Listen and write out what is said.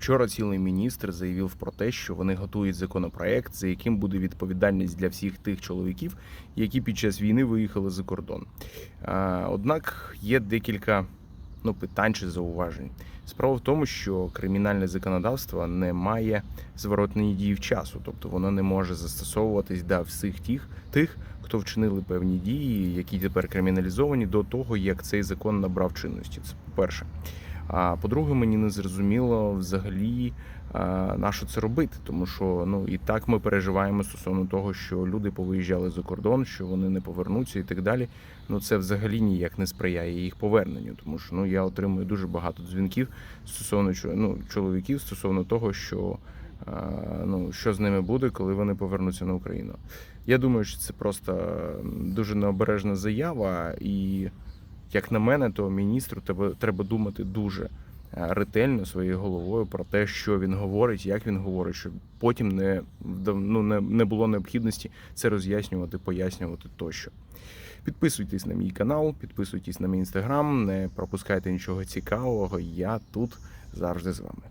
Вчора цілий міністр заявив про те, що вони готують законопроект, за яким буде відповідальність для всіх тих чоловіків, які під час війни виїхали за кордон. Однак є декілька ну, питань чи зауважень. Справа в тому, що кримінальне законодавство не має зворотної дії в часу, тобто воно не може застосовуватись до всіх тих, тих, хто вчинили певні дії, які тепер криміналізовані до того, як цей закон набрав чинності. Це по-перше. А по-друге, мені не зрозуміло взагалі на що це робити, тому що ну і так ми переживаємо стосовно того, що люди повиїжджали за кордон, що вони не повернуться і так далі. Ну це взагалі ніяк не сприяє їх поверненню, тому що ну я отримую дуже багато дзвінків стосовно ну, чоловіків стосовно того, що ну що з ними буде, коли вони повернуться на Україну. Я думаю, що це просто дуже необережна заява, і як на мене, то міністру треба, думати дуже е, ретельно своєю головою про те, що він говорить, як він говорить, щоб потім не ну, не, не було необхідності це роз'яснювати, пояснювати тощо. Підписуйтесь на мій канал, підписуйтесь на мій інстаграм, не пропускайте нічого цікавого. Я тут завжди з вами.